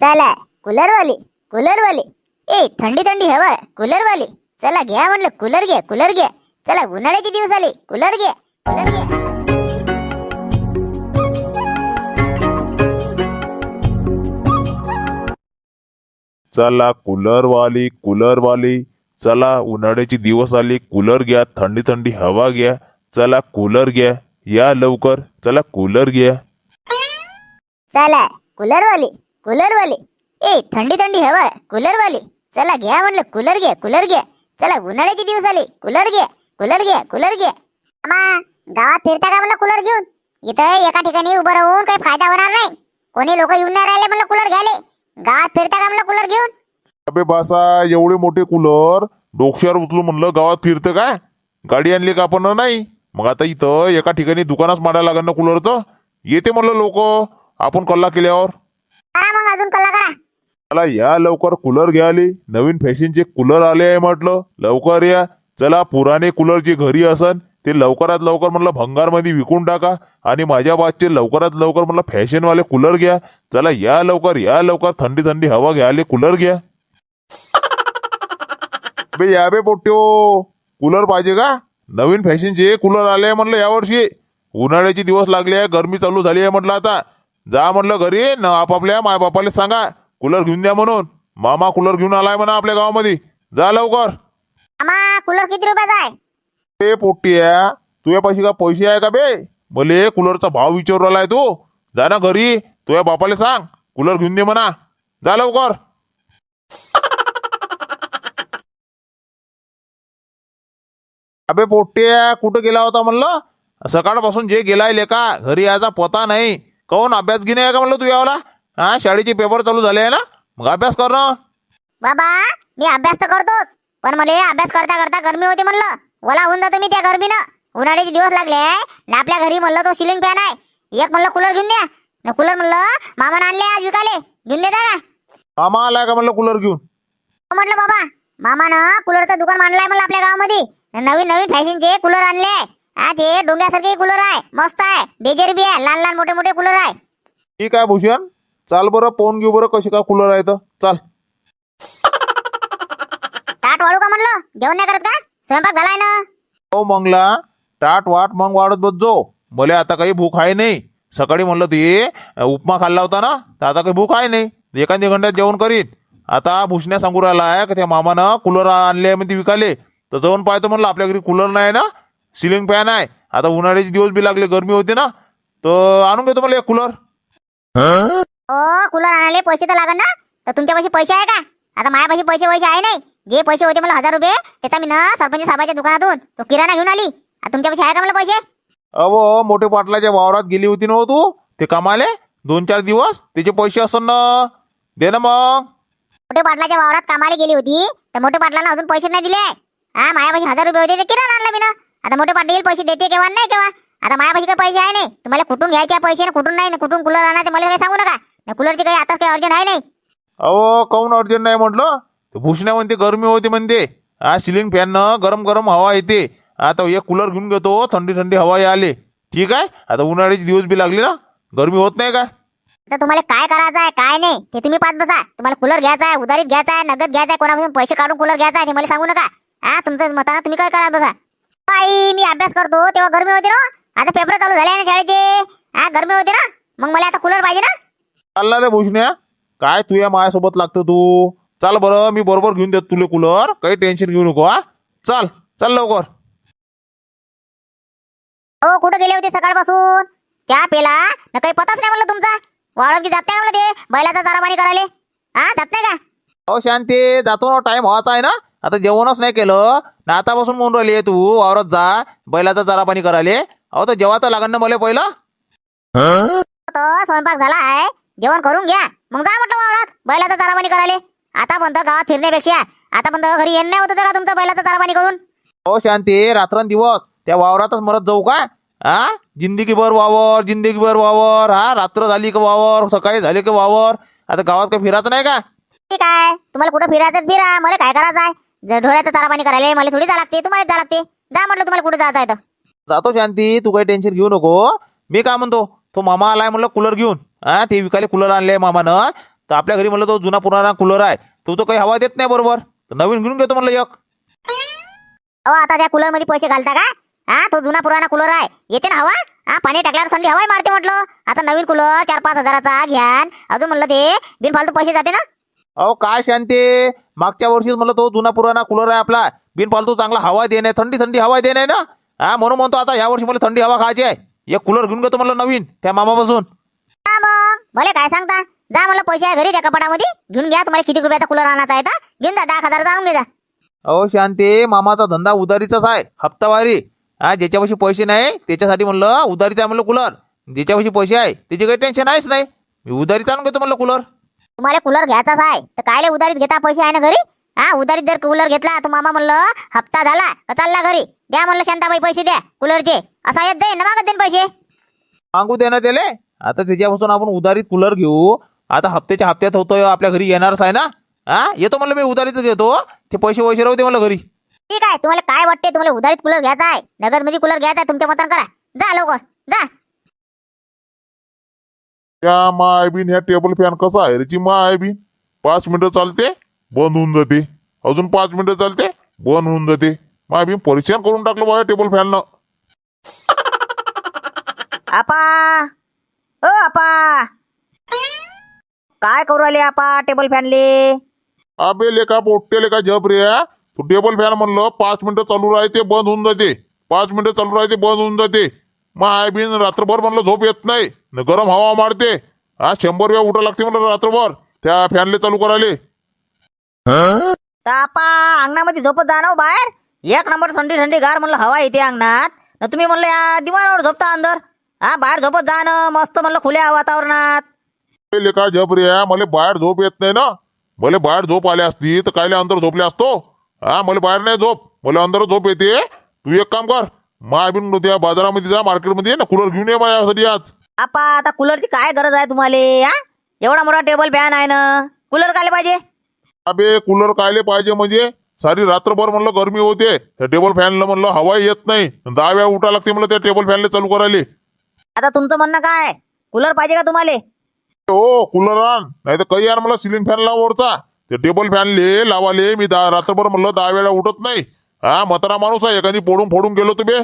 चला कूलरवाली कूलरवाली ए थंडी थंडी हवा कूलरवाली चला घ्या म्हणलं कूलर घ्या कूलर घ्या. चला उन्हाळ्याचे दिवस आले कूलर घ्या कूलर घ्या. चला कूलरवाली कूलरवाली चला उन्हाळ्याचे दिवस आले कूलर घ्या थंडी थंडी हवा घ्या. चला कूलर घ्या या लवकर. चला कूलर घ्या. चला कूलरवाली कूलरवाली. ए थंडी थंडी हवा कूलर वाले चला घ्या म्हणलं कूलर घ्या कूलर घ्या चला उन्हाळ्याचे दिवस आले. कूलर घ्या कूलर घ्या कूलर घ्या अमा गावात फिरता का म्हणलं कूलर घेऊन? इथं एका ठिकाणी उभं राहून काही फायदा होणार नाही. कोणी लोक येऊन नाही राहिले म्हणलं कूलर घ्याले गावात फिरता का म्हणलं कूलर घेऊन? अबे बासा एवढे मोठे कूलर? डोक्यावर उचलू म्हणलं गावात फिरतं काय? गाडी आणली का आपण नाही? मग आता इथं एका ठिकाणी दुकानच मारायला लागेल ना कूलरचं? येते म्हणलं लोक. आपण कल्ला केल्यावर. करा मग अजून कल्ला करा. चला या लवकर कूलर घ्याले नवीन फॅशनचे कूलर आले आहे म्हटलं. लवकर या. चला पुराणे कूलर जे घरी असन ते लवकरात लवकर म्हणलं भंगारमध्ये विकून टाका. आणि माझ्या बाजचे लवकरात लवकर म्हणलं फॅशनवाले कूलर घ्या. चला या लवकर या लवकर. थंडी थंडी हवा घ्याले कूलर घ्या. बे या बे पोट्यो. कूलर पाहिजे का? नवीन फॅशनचे कूलर आले आहे म्हणलं यावर्षी. उन्हाळ्याचे दिवस लागले आहे गरमी चालू झाली आहे म्हटलं आता. जा म्हणलं घरी न आपापल्या मायबापाला सांगा. कूलर घेऊन द्या म्हणून. मामा कूलर घेऊन आलाय म्हणा आपल्या गावामध्ये. जा लवकर. अमा कूलर किती रुपयाचा आहे? ए पोट्टिया तुझ्या पैसे का पैसे आहे का बे? भले कूलरचा भाव विचारू आलाय तू. जा ना घरी. तुझ्या बापाला सांग. कूलर घेऊन दे म्हणा. जा लवकर. अबे पोट्ट्या कुठं गेला होता म्हणलं? सकाळपासून जे गेलाय लेका घरी यायचा पता नाही. काऊन अभ्यास घेणे आहे का म्हणलं तू यावला? हा शाळेचे पेपर चालू झाले आहे ना? मग अभ्यास कर ना. बाबा मी अभ्यास तर करतोच पण मला अभ्यास करता करता गरमी होती म्हणलं. ओला होऊन जातो मी त्या गरमीनं. उन्हाळ्याचे दिवस लागले आणि आपल्या घरी म्हणलं तो सिलिंग फॅन आहे. एक म्हणलं कूलर घेऊन द्या. न कूलर म्हणलं मामानं आणले आज विकाले. घेऊन देता का? मामा आलाय का म्हणलं कूलर घेऊन? हो म्हटलं बाबा मामानं कूलरचं दुकान मांडलंय म्हणलं आपल्या गावामध्ये. नवीन नवीन फॅशनचे कूलर आणले आहे. हा ते डोंग्यासारखे कूलर आहे मस्त आहे. डेजर बी आहे लहान लहान मोठे मोठे कूलर आहे. ठीक आहे भूषण. चाल बरं पाहून घेऊ बरं कशी का कूलर आहे तर. चाल. ताट वाढू का म्हणलं? जेवण नाही करत का? स्वयंपाक झालाय ना? हो मंगला. टाट वाट मग वाढत बसजो मला आता काही भूक आहे नाही. सकाळी म्हणलं ते अ, उपमा खाल्ला होता ना तर आता काही भूक आहे नाही. एखाद्या घंट्यात जेवण करीन. आता भूषण्या सांगू राहिला आहे का त्या मामानं कूलर आणले म्हणजे विकाले. तर जाऊन पाहतो म्हणलं आपल्या घरी कूलर नाही ना? सिलिंग फॅन आहे. आता उन्हाळ्याचे दिवस बी लागले गरमी होते ना. तर आणून घेतो मला एक कूलर ओ कूलर आणायला पैसे तर लागन ना? तर तुमच्या पैसे पैसे आहे का? आता माझ्यापाशी पैसे पैसे आहे नाही. जे पैसे होते मला हजार रुपये त्याचा मी ना सरपंच साहेबाच्या दुकानातून तो किराणा घेऊन आली. आता तुमच्या पैसे आहे का मला पैसे? अहो मोठे पाटलाच्या वावरात गेली होती ना हो तू? ते कामाले? दोन चार दिवस? त्याचे पैसे असन ना. दे ना मग. मोठे पाटलाच्या वावरात कामाला गेली होती. तर मोठे पाटलांना अजून पैसे नाही दिले. हा माझ्यापाशी हजार रुपये होते ते किराणा आणला मी ना. आता मोठे पाटील पैसे देते केव्हा? नाही केव्हा? आता माझ्यापाशी काही पैसे आहे नाही. तुम्हाला कुठून घ्यायचे पैसे? ना कुठून नाही? ना कुठून कूलर आणायचे? मला काही सांगू नका. ना कूलरची काही आता काही अर्जंट आहे नाही. अहो काऊन अर्जंट नाही म्हटलं? तर भूषण्या म्हणते गरमी होती म्हणते. हा सिलिंग फॅननं गरम गरम हवा येते. आता एक कूलर घेऊन घेतो थंडी थंडी हवा आले ठीक आहे? आता उन्हाळ्याचे दिवस बी लागले ना? गरमी होत नाही का? तर तुम्हाला काय करायचं आहे काय नाही ते तुम्ही पाच बसा. तुम्हाला कूलर घ्यायचा आहे उधारीत घ्यायचा आहे नगद घ्यायचा आहे कोणापासून पैसे काढून कूलर घ्यायचा आहे ते मला सांगू नका. हा तुमचं मताना तुम्ही काय करा बसा. आई मी अभ्यास करतो तेव्हा गरमी होती ना. आता पेपर चालू झाले ना शाळेचे. हा गरमी होती ना. मग मला आता कूलर पाहिजे ना. चालला रे भूषण्या. काय तू या माझ्यासोबत लागतं तू? चाल बरं मी बरोबर घेऊन देतो तुले कूलर काही टेन्शन घेऊ नको हा. चाल चाल लवकर. हो कुठं गेले होते सकाळपासून? चहा पेला ना काही पताच नाही म्हणलं तुमचा. वावरात की जात नाही म्हणलं ते. बैलाचा चारा पाणी करायला. हा जात नाही का? अहो शांती जातो ना टाइम व्हायचा आहे ना. आता जेवणच नाही केलं ना आतापासून म्हणून राहिली तू वावरात जा बैलाचा चारा पाणी करायले. अहो तर जेव्हा तर लागण ना मला पहिलं. तो स्वयंपाक झाला आहे जेवण करून घ्या. मग जा म्हटलं वावरात बैलाचा चारा पाणी करायला. आता पण गावात फिरण्यापेक्षा आता पण घरी येणं नाही होत का तुमचं बैलाचा चारा पाणी करून. हो शांती रात्रंदिवस त्या वावरातच मरत जाऊ का? हा जिंदगीभर वावर जिंदगीभर वावर हा? रात्र झाली का वावर सकाळी झाली का वावर. आता गावात काही फिरायचं नाही का? ठीक आहे तुम्हाला कुठं फिरायचं फिरा मला काय करायचं आहे? ढोऱ्याचं चारा पाणी करायला मला थोडी जा लागते तुम्हाला जा लागते. जा म्हटलं तुम्हाला कुठं जायचं आहे तर. जातो शांती तू काही टेन्शन घेऊ नको. मी काय म्हणतो तो मामा आलाय म्हणलं कूलर घेऊन. हा ते विकायला कूलर आणले मामानं. तर आपल्या घरी म्हणलं तो जुना पुराणा कूलर आहे. तो तो काही हवा देत नाही बरोबर. तर नवीन घेऊन घेतो म्हणलं एक. अहो आता त्या कूलरमध्ये पैसे घालता का? हा तो जुना पुराणा कूलर आहे. येते ना हवा? हा पाणी टाकल्यावर थंडी हवाही मारते म्हटलं. आता नवीन कूलर चार पाच हजाराचा घ्यान. अजून म्हणलं ते बिनफालतू पैसे जाते ना? अहो काय शांती? मागच्या वर्षीच म्हणलं तो जुना पुराणा कूलर आहे आपला. बिनफालतू चांगला हवा देणे थंडी थंडी हवा देणे ना? हा म्हणून म्हणतो आता या वर्षी मला थंडी हवा खायची आहे. एक कूलर घेऊन घेतो म्हणलं नवीन त्या मामापासून. हा मग. भले काय सांगता. जा म्हणलं पैसे आहे घरी त्या कपाटामध्ये. घेऊन घ्या तुम्हाला किती रुपयाचा कूलर आणायचा आहे तर. घेऊन जा दहा एक हजाराचा आणून घे जा. अहो शांती मामाचा धंदा उधारीचाच आहे हप्तावारी. हा ज्याच्यापाशी पैसे नाही त्याच्यासाठी म्हणलं उधारीचा आहे म्हणलं कूलर ज्याच्यापाशी पैसे आहे त्याची काही टेन्शन आहेच नाही. मी उधारीचा आणून घेतो म्हणलं कूलर तुम्हाला कूलर घ्यायचाच आहे. तर कायले उधारीत घेता पैसे आहे ना घरी? हा उधारीत जर कूलर घेतला तर मामा म्हणलं हप्ता झाला का चालला घरी. द्या म्हणलं शांताबाई पैसे द्या कूलरचे. असा येत जाईल ना मागत देईन पैसे. मागू दे ना त्याले. आता त्याच्यापासून आपण उधारीत कूलर घेऊ. आता हप्त्याच्या हप्त्यात होतोय आपल्या घरी येणारच आहे ना? हा येतो म्हणलं मी उधारीच घेतो. ते पैसे वैसे राहू दे म्हणलं घरी. ठीक आहे तुम्हाला काय वाटते तुम्हाला उधारीत कूलर घ्यायचा आहे? नगदमध्ये कूलर घ्यायचा आहे तुमच्या मतान करा. जा लवकर जा. त्या मायबीन ह्या टेबल फॅन कसा आहे रे? मायबीन. पाच मिनिटं चालते बंद होऊन जाते. अजून पाच मिनिटं चालते बंद होऊन जाते. मायबीन परेशान करून टाकलं बा टेबल फॅननं आपा. ओ आपा. काय करू राहिले आपा टेबल फॅनले अबे लेका पोट्टे लेका जब रे तू टेबल फॅन म्हणलं पाच मिनिटं चालू राहते बंद होऊन जाते. पाच मिनिटं चालू राहते बंद होऊन जाते. मायबीन रात्रभर म्हणलं झोप येत नाही. न गरम हवा मारते. हा शंभर वेळा उठा लागते म्हणलं रात्रभर. त्या फॅनले चालू करायले. तर आपा अंगणामध्ये झोपत जा ना हो बाहेर. एक नंबर थंडी थंडी गार म्हणलं हवा येते अंगणात. न तुम्ही म्हणलं या दिवाणावर झोपता अंदर. हा बाहेर झोपत जा ना मस्त म्हणलं खुल्या वातावरणात. ए लेका जब रे मला बाहेर झोप येत नाही ना. मला बाहेर झोप आली असती तर कायले अंदर झोपले असतो? हा मला बाहेर नाही झोप. मला अंदर झोप येते. तू एक काम कर मायबीन त्या बाजारामध्ये जा मार्केटमध्ये ना कूलर घेऊन ये माझ्यासाठी आज. आपा आता कूलरची काय गरज आहे तुम्हाला एवढा मोठा टेबल फॅन आहे ना. कूलर काले पाहिजे? अबे कूलर कायले पाहिजे म्हणजे सारी रात्रभर म्हणलं गरमी होते त्या टेबल फॅनला म्हणलं हवा येत नाही. दहा वेळा उठा लागते म्हणलं त्या टेबल फॅनला चालू करायले. आता तुमचं म्हणणं काय? कूलर पाहिजे का तुम्हाला? हो कूलर आण. नाही तर काही आण मला सिलिंग फॅन लावरचा ते टेबल फॅनले लावाले मी दहा रात्रभर म्हणलं दहा वेळा उठत नाही. हा म्हातारा माणूस आहे एखादी फोडून फोडून गेलो तुम्ही.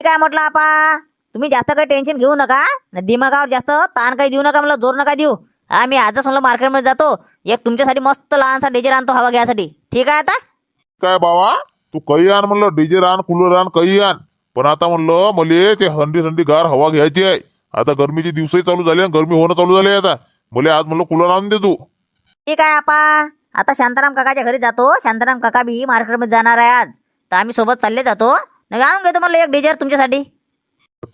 काय म्हटलं आपा? तुम्ही जास्त काही टेन्शन घेऊ नका. न दिमागावर जास्त ताण काही देऊ नका मला जोर नका देऊ. हा मी आजच म्हणलं मार्केटमध्ये जातो. एक तुमच्यासाठी मस्त लहानसा डेजर आणतो हवा घ्यासाठी. ठीक आहे आता? काय बाबा? तू काही आण म्हणलं डीजे आण कूलर आण काही आण. पण आता म्हणलं मले ते थंडी थंडी गार हवा घ्यायची आहे. आता गरमीचे दिवसही चालू झाले आणि गरमी होणं चालू झाले आता. मले आज म्हणलं कूलर आणून दे तू. ठीक आहे आपा. आता शांताराम काकाच्या घरी जातो. शांताराम काका बी मार्केटमध्ये जाणार आहे आज. तर आम्ही सोबत चालले जातो. न आणून घेतो म्हणलं एक डेजर तुमच्यासाठी.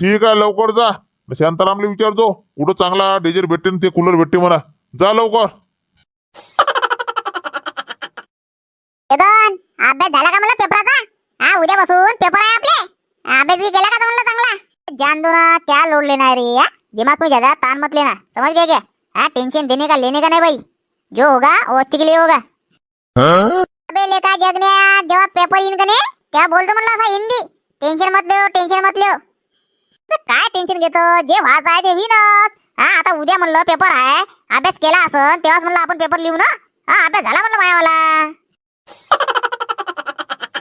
ठीक आहे लवकर जा. शांतारामला विचारतो. कुठं चांगला डेजर भेटते ते कूलर भेटते म्हणा. जा लवकर. अभ्यास झाला का म्हणलं पेपराचा? हा उद्यापासून पेपर आहे आपले. अभ्यास बी केला का तर म्हणलं चांगला? जान दो ना क्या लोड लेना है रे या दिमाग में ज्यादा तान मत लेना. समझ गए क्या? हाँ टेंशन देने का लेने का नहीं भाई जो होगा वो अच्छे के लिए होगा अबे लेका जगने जेव्हा पेपर येईन का नाही तेव्हा बोलतो म्हणलं असा हिंदी. टेन्शन मत लिहो टेन्शन मत बे, काय टेन्शन घेतो? जे व्हायचं आहे ते होईनच हा आता उद्या म्हणलं पेपर आहे. अभ्यास केला असं तेव्हाच म्हणलं आपण पेपर लिहू ना. हा अभ्यास झाला म्हणलं मायावाला.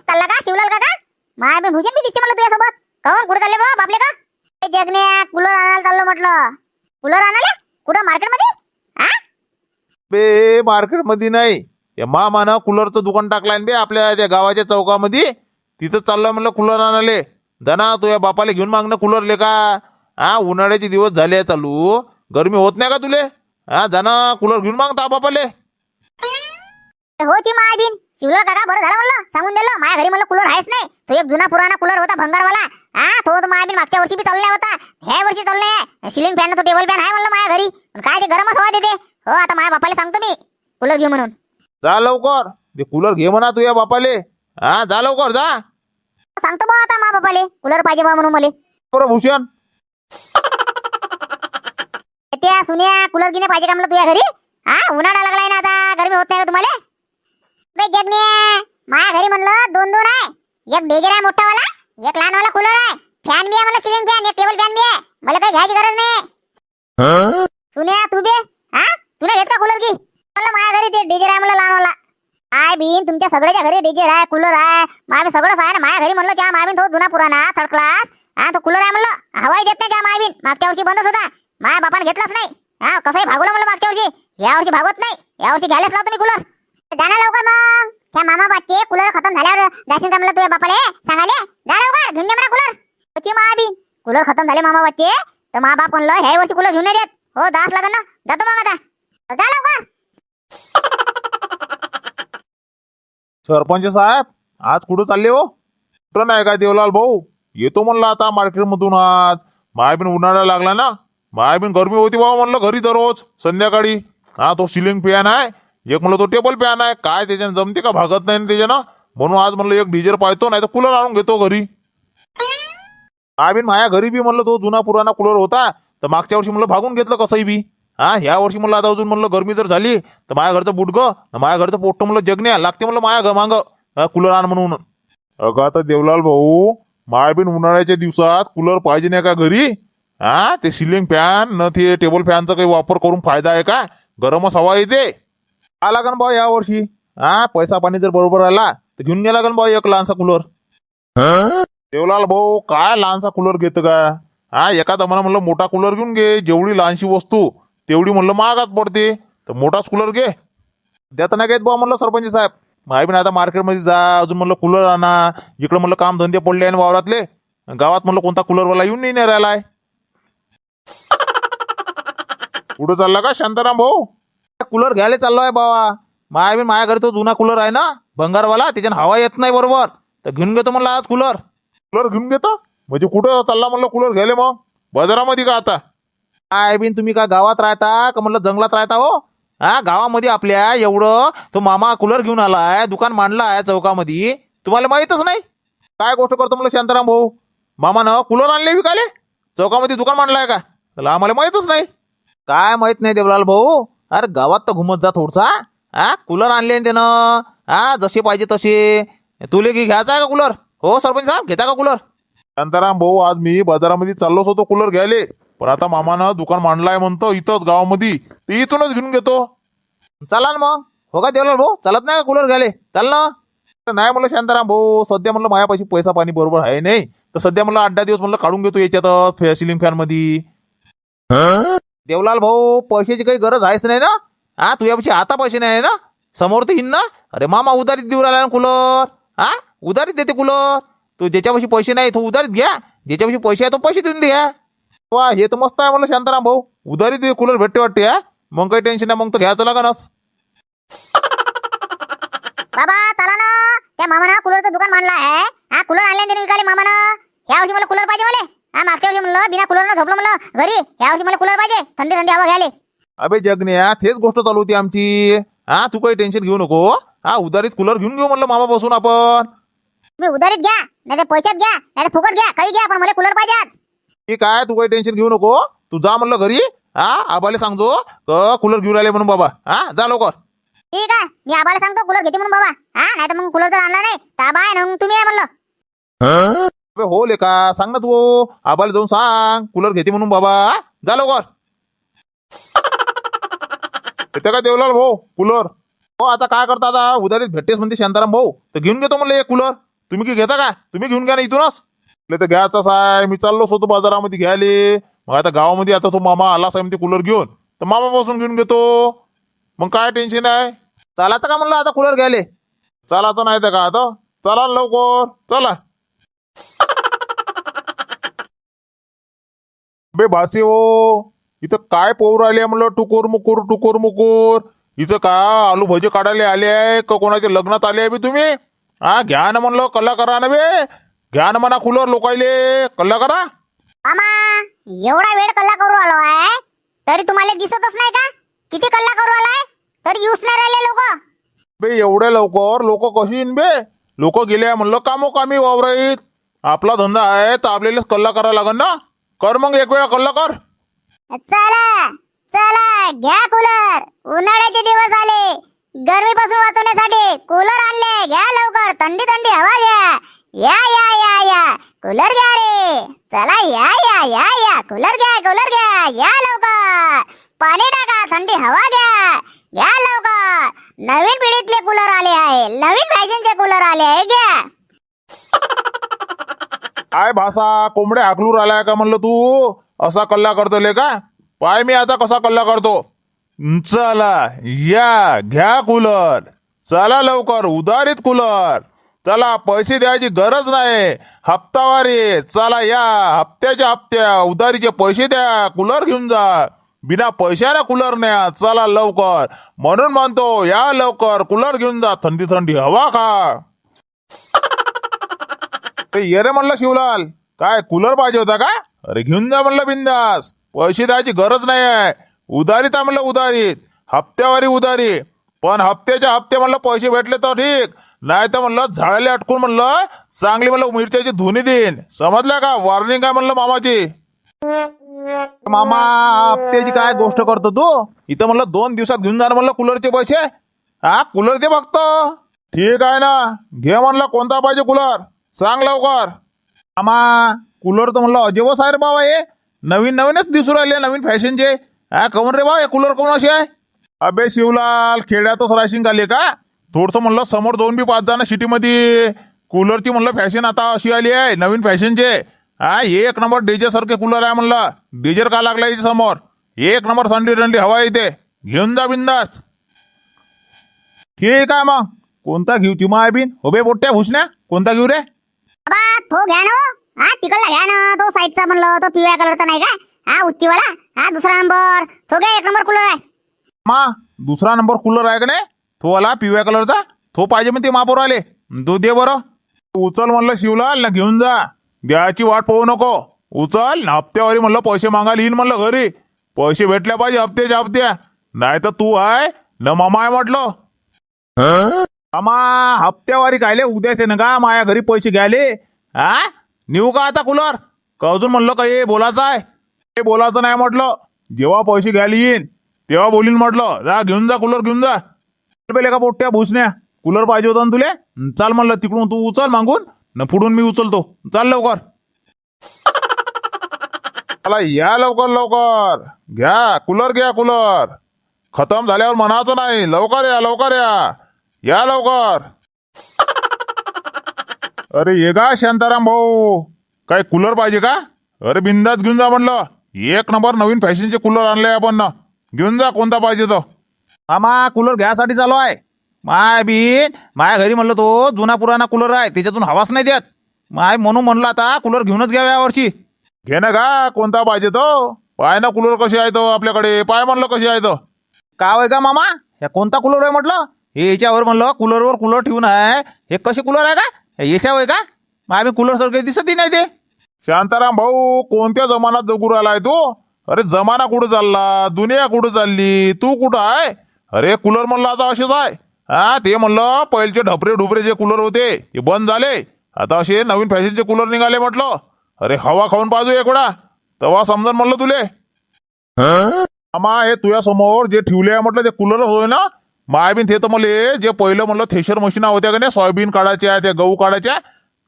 चालला का? शिवलाल काका? माय पण भूषण बी दिसते मला तुझ्यासोबत. काहून? कुठे चालले बा बापले का जगने कूलर आणायला चाललो म्हटलं? कूलर आणाले कुठं मार्केटमध्ये बे मार्केटमध्ये नाही. या मामानं कूलरचं दुकान टाकलाय बे आपल्या त्या गावाच्या चौकामध्ये. तिथं चाललं म्हणलं कूलर आणाले जाना तू या बापाला घेऊन मागणं कूलर ले का? हा उन्हाळ्याचे दिवस झाले चालू. गरमी होत नाही का तुले? हा जाना कूलर घेऊन मागता बापाले. हो ची माय बिन. शिवलाल काका बरं झालं म्हणलं. सांगून दिलं. माझ्या घरी म्हणलं कूलर आहेच नाही. तो एक जुना पुराणा कूलर होता भंगारवाला. हा तो तर माय बिन. मागच्या वर्षी बी चालला होता. ह्या वर्षी चाललाय सिलिंग फॅन तो टेबल फॅन आहे म्हणलं माझ्या घरी. पण काय ते गरमच हवा देते. हो आता माझ्या बापाला सांगतो मी. कूलर घेऊ म्हणून. जा लवकर. ते कूलर घे म्हणा तू या बापाले. हा जा लवकर जा. सांगतो बा आता मा बापाले. कूलर पाहिजे बा म्हणून मला. बरं भूषण. त्या सुन्या कूलर घेणे पाहिजे का म्हणलं तुझ्या घरी? हा उन्हाळा लागलाय ना आता. गरमी होत नाही का तुम्हाला? बे माझ्या घरी म्हणलं दोन दोन आहे. एक डेजर आहे मोठा वाला एक लहान वाला कूलर आहे. फॅन बी आहे म्हणलं सिलिंग फॅन एक टेबल फॅन बी आहे. मला काही घ्यायची गरज नाही. सुन्या तू बे हा? तुला येत का कुलर की? म्हणलं माझ्या घरी ते डीजे म्हणलं लहान मला आय बीन तुमच्या सगळ्याच्या घरी डीजे आहे कूलर आहे माझ्या सगळंच आहे ना माझ्या घरी म्हणलं चहा माबीन तो जुना पुराणा थर्ड क्लास हा तो कूलर आहे म्हणलं. हवाई देत नाही चहा माबीन मागच्या वर्षी बंदच होता. माझ्या बापाने घेतलाच नाही. हा कसंही भागवलं म्हणलं मागच्या वर्षी. या वर्षी भागवत नाही. या वर्षी घ्यायलाच लावतो मी कुलर जाणार लवकर मग. त्या मामा बातचे कूलर खतम झाल्यावर जाशील जमलं तुझ्या बापाले. सांगाले जा लवकर घेऊन दे कुलर कूलर माबीन कूलर खतम झाले मामा बातचे तर मा बाप म्हणलं ह्या वर्षी कूलर घेऊन देत. हो दास लागन ना. जातो मग आता. जा लवकर सरपंच साहेब आज कुठं चालले हो? कुठं नाही काय देवलाल भाऊ? येतो म्हणलं आता मार्केटमधून आज. मायाबीन उन्हाळा लागला ना. मायाबीन गरमी होती भाऊ म्हणलं घरी दररोज संध्याकाळी. हा तो सिलिंग फॅन आहे. एक म्हणलं तो टेबल फॅन आहे. काय त्याच्यानं जमते का? भागत नाही ना त्याच्यानं. म्हणून आज म्हणलं एक डिझेल पाहतो नाही तर कूलर आणून घेतो घरी. मायाबीन माया घरी बी म्हणलं तो जुना पुराणा कूलर होता. तर मागच्या वर्षी म्हणलं भागून घेतलं कसंही बी. हा ह्या वर्षी म्हणलं आता अजून म्हणलं गरमी जर झाली तर माझ्या घरचं बुडगं माझ्या घरचं पोट्ट म्हणलं जगण्या लागते म्हणलं माया ग मांग कूलर आण म्हणून. अगं आता देवलाल भाऊ मायाबीन उन्हाळ्याच्या दिवसात कूलर पाहिजे नाही का घरी? हा ते सिलिंग फॅन न ते टेबल फॅनचा काही वापर करून फायदा आहे का? गरमच हवा येते आला लागन बा या वर्षी. हा पैसा पाणी जर बरोबर आला तर घेऊन गेला का बा एक लहानसा कूलर देवलाल भाऊ काय लहानसा कूलर घेतं का? हा एका मला म्हणलं मोठा कूलर घेऊन घे जेवढी लहानशी वस्तू तेवढी म्हणलं महागात पडते. तर मोठाच कूलर घे. द्यात नाही घेत बुवा म्हणलं सरपंच साहेब? माया बी नाही आता मार्केटमध्ये जा अजून म्हणलं कूलर आणा. इकडं म्हणलं काम धंदे पडले आहे ना वावरातले गावात म्हणलं कोणता कूलरवाला येऊन नाही राहिलाय. कुठं चालला का शांताराम भाऊ? कूलर घ्यायला चाललो आहे बाबा. माया बी माझ्या घरी तो जुना कूलर आहे ना भंगारवाला त्याच्यानं हवा येत नाही बरोबर. तर घेऊन घेतो म्हणलं आज कूलर कूलर घेऊन घेतो? म्हणजे कुठं चालला म्हणलं कूलर घ्यायला मग? बाजारामध्ये का आता? काय बिन तुम्ही का गावात राहता का म्हणलं जंगलात राहता हो? हा गावामध्ये आपल्या एवढं तो मामा कूलर घेऊन आलाय दुकान मांडला आहे चौकामध्ये. तुम्हाला माहीतच नाही. काय गोष्ट करतो म्हटलं शांताराम भाऊ? मामानं कूलर आणले विकाले चौकामध्ये दुकान मांडलाय का? त्याला आम्हाला माहीतच नाही. काय माहीत नाही देवलाल भाऊ? अरे गावात तर घुमत जा थोडसा. हा कूलर आणले त्यानं. हा जसे पाहिजे तसे. तुले की घ्यायचा आहे का कूलर हो सरपंच साहेब घेता का कूलर शांताराम भाऊ आज मी बाजारामध्ये चाललोच होतो कूलर घ्यायले. पण आता मामानं दुकान मांडलाय म्हणतो इथंच गावामध्ये. ते इथूनच घेऊन घेतो. चला ना मग. हो का देवलाल भाऊ? चालत नाही कूलर घ्यायले? चाल ना. नाही म्हणलं शांताराम भाऊ सध्या म्हणलं मायापाशी पैसा पाणी बरोबर आहे नाही. तर सध्या म्हणलं आठ दहा दिवस म्हणलं काढून घेतो याच्यात सिलिंग फॅनमध्ये देवलाल भाऊ पैशाची काही गरज आहेच नाही ना? हा तुझ्यापाशी आता पैसे नाही आहे ना? समोर तर हिन ना? अरे मामा उधारीत देऊ राहिला ना कूलर हा? उधारीत देते कूलर तू ज्याच्यापाशी पैसे नाही तो उधारीत घ्या. ज्याच्यापाशी पैसे आहे तो पैसे देऊन द्या वा हे तर मस्त आहे म्हणलं शांताराम भाऊ. उधारीत कूलर भेटते वाटते हा? मग काही टेन्शन नाही मग तर घ्यायचं लागणच बाबा चला ना. त्या मामानं कूलरचं दुकान मांडलं आहे. हा कूलर आणले त्याने विकाले मामानं. या वर्षी मला कूलर पाहिजे मला. हा मागच्या वर्षी म्हणलं बिना कूलरनं झोपलं म्हणलं घरी. या वर्षी मला कूलर पाहिजे. थंडी थंडी हवा घ्यायले. अबे जगन्या तेच गोष्ट चालू होती आमची. हा तू काही टेन्शन घेऊ नको. हा उधारीत कूलर घेऊन घेऊ म्हणलं मामा बसून आपण. तुम्ही उधारीत घ्या नाही पैशात घ्या नाही फुकट घ्या काही घ्या पण मला कूलर पाहिजे आज. ठीक आहे तू काही टेन्शन घेऊ नको. तू जा म्हणलं घरी. हा आबाले सांगतो क कूलर घेऊन आले म्हणून बाबा. हा जा लवकर. ठीक आहे. मी आबाला सांगतो कूलर घेते म्हणून बाबा. हा नाही तर मग कूलर जर आणला नाही तर आबा आहे ना मग तुम्ही आहे म्हणलं. अबे हो लेका सांग ना तू. आबाला जाऊन सांग कूलर घेते म्हणून बाबा. हा? जा लवकर. येते का देवलाल भाऊ कूलर हो आता काय करता आता? उधारीत भेटतेच म्हणते शांताराम भाऊ. तर घेऊन घेतो म्हणलं एक कूलर तुम्ही की घेता का? तुम्ही घेऊन घ्या ना इथूनच. तर घ्यायचाच आहे मी चाललोच होतो बाजारामध्ये घ्यायले. मग आता गावामध्ये आता तो मामा आलाच आहे म्हणते कूलर घेऊन. तर मामा बसून घेऊन घेतो. मग काय टेन्शन आहे? चालायचं का म्हणलं आता कूलर घ्यायले? चालायचं नाही तर का आता? चला ना लवकर. चला. बे भासी हो इथं काय पोर आले म्हणलं? टुकूर मुकूर टुकूर मुकूर. इथं का आलू भजी काढायला आले आहे? का कोणाच्या लग्नात आले आहे बे तुम्ही? हा घ्या ना म्हणलं कल्ला करा ना बे. घ्या ना म्हणा कुलर लोकायले कल्ला करा मामा एवढा वेळ कल्ला करू आलो आहे तरी तुम्हाला दिसतच नाही का? किती कल्ला करू आलाय तरी युस नाही राहिले लोक. बे एवढ्या लवकर लोक कशी येईन बे? लोक गेले म्हणलं कामोकामी वावराईत. आपला धंदा आहे तर आपल्यालाच कल्ला करावा लागेल ना? कर मग एक वेळा कल्ला कर. चला चला घ्या कूलर उन्हाळ्याचे दिवस आले. गरमीपासून वाचवण्यासाठी कूलर आणले. घ्या लवकर. थंडी थंडी हवा घ्या. या या या या. कूलर घ्या रे. चला या या या या. कूलर घ्या कूलर घ्या. या लवकर. पाणी टाका थंडी हवा घ्या. घ्या लवकर. नवीन पिढीतले कूलर आले आहे. नवीन फॅशनचे कूलर आले आहे. घ्या. काय भाषा कोंबड्या हाकलू राहिलाय का म्हणलं तू? असा कल्ला करतो ले का? पाय मी आता कसा कल्ला करतो? चला. या घ्या कूलर चला लवकर. उधारीत कूलर चला पैसे द्यायची गरज नाही. हप्तावारी चला या. हप्त्याच्या हप्त्या उधारीचे पैसे द्या. कूलर घेऊन जा. बिना पैशाने कूलर न्या. चला लवकर. म्हणून म्हणतो या लवकर. कूलर घेऊन जा. थंडी थंडी. हवा खा. ते ये रे म्हणलं शिवलाल. काय कूलर पाहिजे होता का? अरे घेऊन जा म्हणलं बिंदास. पैसे द्यायची गरज नाही आहे. उधारीत आहे म्हणलं उधारीत. हप्त्यावारी उधारी. पण हप्त्याच्या हप्ते म्हणलं पैसे भेटले तर ठीक. नाही तर म्हणलं झाडाला अटकून म्हणलं चांगली म्हणलं मिरच्याची धुनी देईन. समजलं का? वॉर्निंग काय म्हणलं मामाची. मामा त्याची काय गोष्ट करतो तू? इथं म्हणलं दोन दिवसात घेऊन जाणार म्हणलं कूलरचे पैसे. हा कूलर दे फक्त. ठीक आहे ना? घे म्हणलं कोणता पाहिजे कूलर सांग लवकर. मामा कूलर तर म्हणलं अजबच आहे रे बाबा हे नवीन नवीनच दिसू राहिले नवीन फॅशनचे. हा कौन रे बाबा हे कूलर कोण असे आहे? अबे शिवलाल खेड्यातच राशिंग आले का? थोडंसं म्हणलं समोर जाऊन बी पाच जाणं सिटीमध्ये कूलरची म्हणलं फॅशन आता अशी आली आहे नवीन फॅशनचे हा एक नंबर डीजे सारखे कूलर आहे म्हणलं. डीजर का लागला याच्या समोर? एक नंबर थंडी थंडी हवा येते घेऊन जा बिंदास्त ठीक आहे मग. कोणता घेऊ चिमा आहे बिन हो बे पोट्ट्या भुसण्या. कोणता घेऊ रे? बाबा तो घ्या ना हो. हा तिकडला घ्या ना. तो साईडचा म्हणलं तो पिवळ्या कलरचा नाही का? हा उच्चीवाला हा दुसरा नंबर तो घ्या एक नंबर कूलर आहे. मा दुसरा नंबर कूलर आहे का नाही? तो आला पिवळ्या कलरचा? तो पाहिजे म्हणते महापौर आले दूध दे बरं. उचल म्हणलं शिवलाल ना घेऊन जा. द्यायची वाट पाहू नको. उचल ना हप्त्यावारी म्हणलं पैसे मागायला येईन म्हणलं घरी. पैसे भेटल्या पाहिजे हप्त्याच्या हप्त्या. नाही तर तू आहे न मामा आहे म्हटलं. मामा हप्त्यावारी कायले उद्याच ना का माया घरी पैसे घ्यायले. हा नेऊ का आता कूलर? का अजून म्हणलं का हे बोलायचं आहे? हे बोलायचं नाही म्हटलं. जेव्हा पैसे घ्यायला येईन तेव्हा बोलीन म्हटलं. जा घेऊन जा कूलर घेऊन जा. पेले का पोट्ट्या भुसण्या? कूलर पाहिजे होता ना तुले? चाल म्हणलं तिकडून तू उचल मागून न पुढून मी उचलतो. चाल लवकर. चला या लवकर लवकर. घ्या कूलर घ्या कूलर खतम झाल्यावर म्हणायचं नाही. लवकर या लवकर या. या लवकर. अरे ये का शांताराम भाऊ. काय कूलर पाहिजे का? अरे बिंदास घेऊन जा म्हणलं. एक नंबर नवीन फॅशनचे कूलर आणले आपण ना. घेऊन जा कोणता पाहिजे तो. मामा कूलर घ्यासाठी चालू आहे. माय बी माया घरी म्हणलं तो जुना पुराणा कूलर आहे त्याच्यातून हवाच नाही देत. माय म्हणून म्हणलं आता कूलर घेऊनच घ्यावा यावर्षी. घे ना का कोणता पाहिजे तो? पाय ना कूलर कसे आहे तो आपल्याकडे पाय म्हणलं कसे आहे तो. का आहे का मामा? या कोणता कूलर आहे म्हटलं? हे याच्यावर म्हणलं कूलरवर कूलर ठेवून आहे. हे कसे कूलर आहे का हे याच्यावर आहे का मग आम्ही कूलर सारखे दिसतही नाही ते. शांताराम भाऊ कोणत्या जमान्यात जगू राहिलाय तू? अरे जमाना कुठं चालला? दुनिया कुठं चालली? तू कुठं आहे? अरे कूलर म्हणलं आता असेच आहे. हा ते म्हणलं पहिलेचे ढपरे ढुपरे जे कूलर होते ते बंद झाले. आता असे नवीन फॅशनचे कूलर निघाले म्हटलं. अरे हवा खाऊन पाहिजे एकडा तेव्हा समजा म्हणलं तुले. आमा हे तुझ्या समोर जे ठेवले आहे म्हटलं ते कूलर होय ना? मायबीन ते तर मले जे पहिलं म्हणलं थेशर मशीन होत्या का नाही सोयाबीन काढायच्या त्या गहू काढायच्या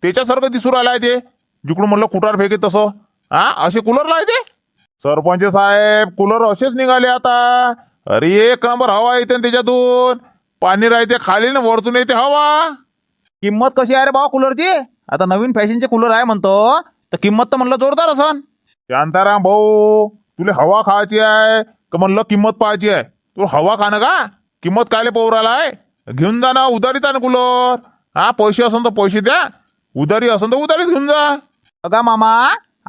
त्याच्यासारखं दिसू राहिलं आहे ते. जिकडून म्हणलं कुटार फेके तसं. हा असे कूलर लाय ते? सरपंच साहेब कूलर असेच निघाले आता. अरे एक नंबर हवा येते ना त्याच्यातून. पाणी राहते खाली ना वरतून येते हवा. किंमत कशी आहे रे भावा कूलरची आता नवीन फॅशनचे कूलर आहे म्हणतो. तर किंमत तर म्हणलं जोरदार असन. शांताराम भाऊ तुला हवा खायची आहे का म्हणलं किंमत पाहायची आहे? तू हवा खाणं का? किंमत कायले पोराला आहे? घेऊन जा ना उधारीत आहे ना कूलर हा पैसे असन तर पैसे द्या. उधारी असन तर उधारीत घेऊन जा. अगा मामा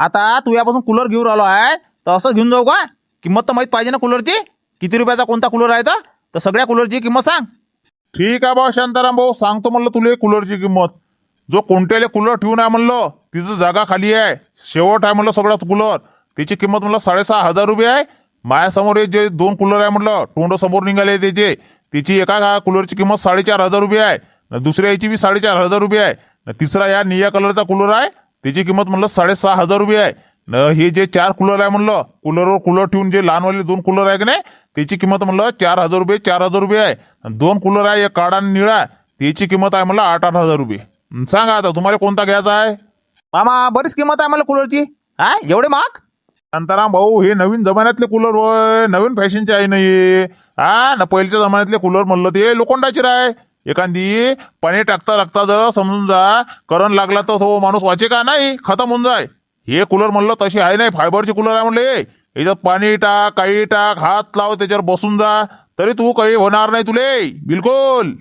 आता तू यापासून कूलर घेऊन राहिलो आहे. तर असं घेऊन जाऊ का? किंमत तर माहीत पाहिजे ना कूलरची किती रुपयाचा कोणता कूलर आहे तर? तर सगळ्या कूलरची किंमत सांग. ठीक आहे भाऊ शांताराम भाऊ सांगतो म्हणलं तुला कूलरची किंमत. जो कोणत्याला कूलर ठेवून आहे म्हणलं तिचं जागा खाली आहे. शेवट आहे म्हणलं सगळा कूलर त्याची किंमत म्हणलं साडेसहा हजार रुपये आहे. माझ्यासमोर हे जे दोन कूलर आहे म्हटलं तोंड समोर निघाले त्याचे त्याची एका कूलरची किंमत साडेचार हजार रुपये आहे. दुसऱ्या याची बी साडेचार हजार रुपये आहे. तिसरा या निळ्या कलरचा कूलर आहे. त्याची किंमत म्हणलं साडेसहा हजार रुपये आहे. न हे जे चार कूलर आहे म्हणलं कूलरवर कूलर ठेवून जे लहानवाले दोन कूलर आहे की नाही त्याची किंमत म्हणलं चार हजार रुपये चार हजार रुपये आहे. आणि दोन कूलर आहे एक काळा आणि निळा त्याची किंमत आहे म्हणलं आठ आठ हजार रुपये. अन सांगा आता तुम्हाला कोणता घ्यायचा आहे? मामा बरीच किंमत आहे मला कूलरची हा एवढे महाग? शांताराम भाऊ हे नवीन जमान्यातले कूलर होय नवीन फॅशनचे आहे नाही हा. ना पहिल्याच्या जमान्यातले कूलर म्हणलं ते लोखंडाचे राय. एखादी पाणी टाकता टाकता जर समजून जा. करंट लागला तर तो माणूस वाचे का नाही? खतम होऊन जाय. हे कूलर म्हणलं तशी आहे नाही फायबरची कूलर आहे म्हणले याच्यात पाणी टाक काही टाक हात लाव त्याच्यावर बसून जा. तरी तू काही होणार नाही तुले. बिलकुल.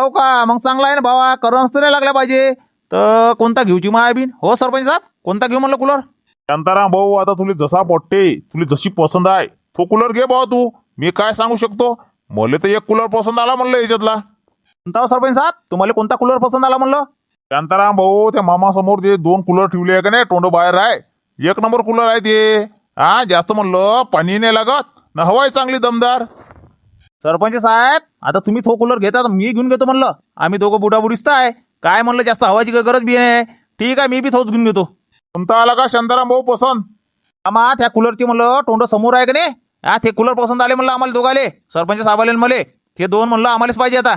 हो का? मग चांगला आहे ना भावा. तर नाही लागला पाहिजे. तर कोणता घेऊची मायाबीन? हो सरपंच साहेब? कोणता घेऊ म्हणलं कूलर शांताराम भाऊ आता तुला जसा पटते तुला जशी पसंत आहे. तो कूलर घे भाऊ तू. मी काय सांगू शकतो? मला तर एक कूलर पसंत आला म्हणलं याच्यातला. कोणता हो सरपंच साहेब? तुम्हाला कोणता कूलर पसंत आला म्हणलं? शांताराम भाऊ त्या मामासमोर जे दोन कूलर ठेवले आहे का नाही तोंड बाहेर आहे. एक नंबर कूलर आहे ते. हा जास्त म्हणलं पाणी नाही लागत. ना हवाय चांगली दमदार. सरपंच साहेब आता तुम्ही तो कूलर घेता तर मी घेऊन घेतो म्हणलं. आम्ही दोघं बुडाबुडीस्त आहे. काय म्हणलं जास्त हवाची काही गरज बी नाही. ठीक आहे मी बी तोच घेऊन घेतो. कोणता आला का शांताराम भाऊ पसंत? आम्हा त्या कूलरची म्हणलं तोंड समोर आहे का नाही? हा ते कूलर पसंत आले म्हणलं आम्हाला दोघाले. सरपंच साहेब आले मले. ते दोन म्हणलं आम्हालाच पाहिजे आता.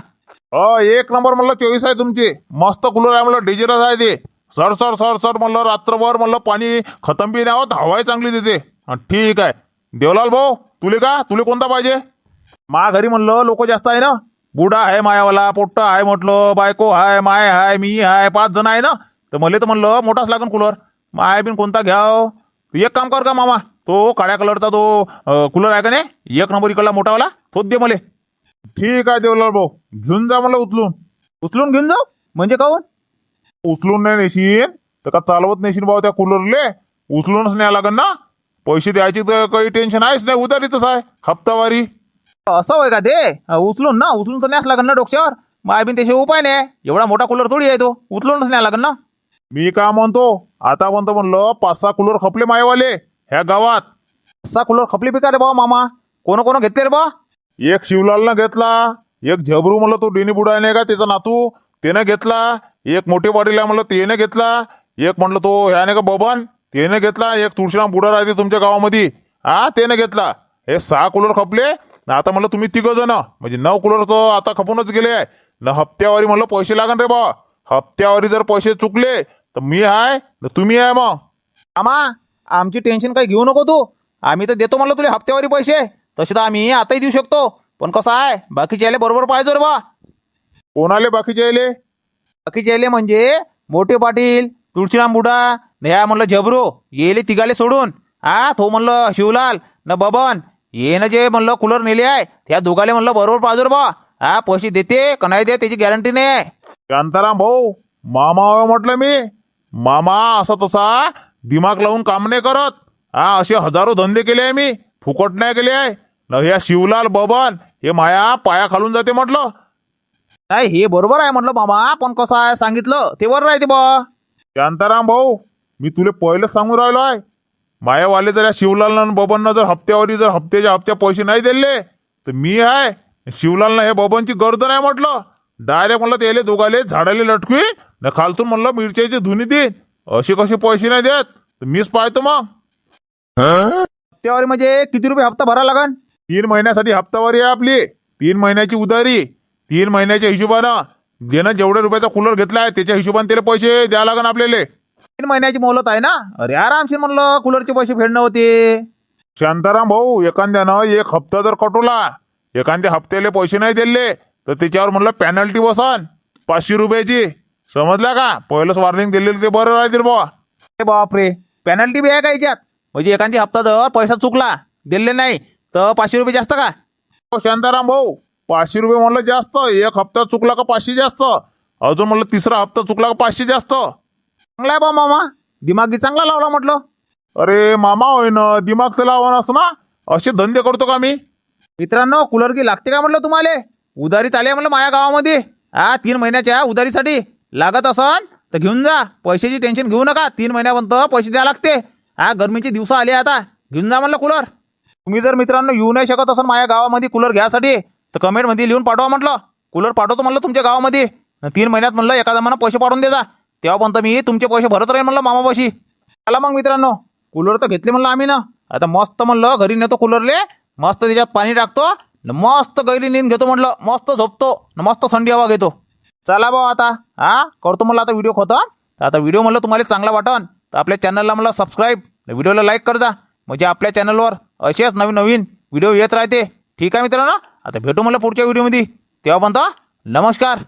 हो एक नंबर म्हणलं चोवीस आहे तुमची. मस्त कूलर आहे म्हणलं डेंजरस आहे ते. सर सर सर सर म्हणलं रात्रभर म्हणलं पाणी खतम बी नाही होत हवाही चांगली देते. हा, ठीक आहे. देवलाल भाऊ तुले का? तुले कोणता पाहिजे? मा घरी म्हणलं लोक जास्त आहे ना? बुडा आहे मायावाला पोट्ट आहे म्हटलं बायको आहे माय आहे मी आहे पाच जण आहे ना? तर मला तर म्हणलं मोठाच लागन कूलर. माय बिन कोणता घ्याव? तू एक काम कर का मामा? तो काळ्या कलरचा तो कूलर आहे का नाही? एक नंबर इकडला मोठावाला तोच दे मला. ठीक आहे देवलाल भाऊ. घेऊन जा म्हणलं उचलून. उचलून घेऊन जाऊ? म्हणजे काहून? उचलून नाही नेशीन. तर का चालवत नेशीन भाऊ त्या कूलरले उचलूनच न्याय लागन ना? पैसे द्यायची तर काही टेन्शन आहेच नाही. उधारीतच आहे. हप्तावारी. असं होय का ते? उचलून ना? उचलून तर न्यास लागन ना डोक्यावर? माय बिन त्याशिवाय उपाय नाही. एवढा मोठा कूलर थोडी आहे तो. उचलूनच न्याय लागन ना? मी काय म्हणतो? आता म्हणतो म्हणलं पाच सहा कूलर खपले मायवाले ह्या गावात. असा कूलर खपली पिका रे बा मामा. कोण कोण घेतले रे बा एक शिवलालनं घेतला. एक झबरू म्हणलं तो डेनी बुडा नाही का त्याचा नातू? त्यानं घेतला एक मोठी बॉडीला म्हणलं त्याने घेतला. एक म्हणलं तो ह्या नाही का बबन? त्याने घेतला. एक तुळशीराम बुडा राहते तुमच्या गावामध्ये. हा त्याने घेतला. हे सहा कूलर खपले. न आता म्हणलं तुम्ही तिघ जण. म्हणजे नऊ कूलर तो आता खपूनच गेले आहे. न हप्त्यावारी म्हणलं पैसे लागन रे बा हप्त्यावारी जर पैसे चुकले तर मी आहे न तुम्ही आहे मग. आमा आमची टेन्शन काही घेऊ नको तू. आम्ही तर देतो म्हणलं तुला हप्त्यावारी पैसे. तसे तर आम्ही आताही देऊ शकतो. पण कसं आहे बाकीच्या बरोबर पाहिजे रे बा कोणाले बाकीचे यायले बाकीचे याले म्हणजे मोठे पाटील तुळशीराम बुडा न ह्या म्हणलं झबरू येले तिघाले सोडून. हा तो म्हणलं शिवलाल न बबन ये ना जे म्हणलं कूलर नेले आहे त्या दोघाले म्हणलं बरोबर पाहिजे रे बा. हा पैसे देते का नाही दे त्याची गॅरंटी नाही. शांताराम भाऊ मामा होय म्हटलं मी. मामा असा तसा दिमाग लावून काम नाही करत. हा असे हजारो धंदे केले आहे मी. फुकट नाही केले आहे. न ह्या शिवलाल बबन हे माया पाया खालून जाते म्हटलं. नाही हे बरोबर आहे म्हणलं मामा पण कसं आहे सांगितलं? ते बरं राहते बा. शांताराम भाऊ मी तुले पहिलेच सांगून राहिलो आहे. मायावाले जर या शिवलालनं बबननं जर हप्त्यावरी जर हप्त्याच्या हप्त्या पैसे नाही दिले तर मी आहे. शिवलालनं हे बबनची गर्दन आहे म्हटलं. डायरेक्ट म्हणलं त्याले दोघाले झाडाले लटकवी न खालतून म्हणलं मिरच्याची धुनी देईन असे कसे पैसे नाही देत. तर मीच पाहतो मग. हप्त्यावारी म्हणजे किती रुपये हप्ता भरा लागन? तीन महिन्यासाठी हप्तावारी आहे आपली. तीन महिन्याची उधारी. तीन महिन्याच्या हिशोबानं ज्यानं जेवढ्या रुपयाचा कूलर घेतला आहे त्याच्या हिशोबाने त्याला पैसे द्या लागन आपल्याला. तीन महिन्याची मोहलत आहे ना? अरे आरामशीर म्हणलं कूलरचे पैसे फेडणं होते. शांताराम भाऊ एखाद्यानं एक हप्ता जर कटवला एखाद्या हप्त्याले पैसे नाही दिले तर त्याच्यावर म्हणलं पॅनल्टी बसन पाचशे रुपयाची. समजला का? पहिलंच वॉर्निंग दिलेलं ते बरं राहतील बुवा. अरे बापरे पॅनल्टी बी आहे का याच्यात? म्हणजे एखादी हप्ता जर पैसा चुकला दिले नाही तर पाचशे रुपये जास्त का? हो, शांताराम भाऊ पाचशे रुपये म्हणलं जास्त. एक हप्ता चुकला का पाचशे जास्त? अजून म्हणलं तिसरा हप्ता चुकला का पाचशे जास्त? चांगला आहे बा मामा. दिमागी चांगला लावला म्हटलं. अरे मामा होय ना दिमाग तर लावणच ना. असे धंदे करतो का मी? मित्रांनो कूलर की लागते का म्हटलं तुम्हाला? उधारीत आले म्हणलं माझ्या गावामध्ये. हा तीन महिन्याच्या उधारीसाठी लागत असन तर घेऊन जा. पैशाची टेन्शन घेऊ नका. तीन महिन्यापर्यंत पैसे द्यावे लागते. हा गरमीचे दिवस आले आता. घेऊन जा म्हणलं कूलर. तुम्ही जर मित्रांनो येऊ नाही शकत असाल माझ्या गावामध्ये कूलर घ्यासाठी तर कमेंटमध्ये लिहून पाठवा म्हटलं. कूलर पाठवतो म्हणलं तुमच्या गावामध्ये. तीन महिन्यात म्हणलं एका जमाना पैसे पाठवून देजा तेव्हापर्यंत मी तुमचे पैसे भरत राहील म्हणलं मामापाशी. चला मग मित्रांनो कूलर तर घेतले म्हणलं आम्ही ना. आता मस्त म्हणलं घरी नेतो कूलरले मस्त त्याच्यात पाणी टाकतो. न मस्त गैली नींद घेतो म्हणलं. मस्त झोपतो. न मस्त थंडी हवा घेतो. चला भाऊ आता. हा? करतो म्हणलं आता व्हिडिओ खोता. तर आता व्हिडिओ म्हणलं तुम्हाला चांगला वाटन. तर आपल्या चॅनलला म्हणलं सबस्क्राईब व्हिडिओला लाईक कर जा म्हणजे आपल्या चॅनलवर असेच नवीन नवीन व्हिडिओ येत राहते. ठीक आहे मित्रांनो? आता भेटू मला पुढच्या व्हिडिओमध्ये. तेव्हापर्यंत नमस्कार.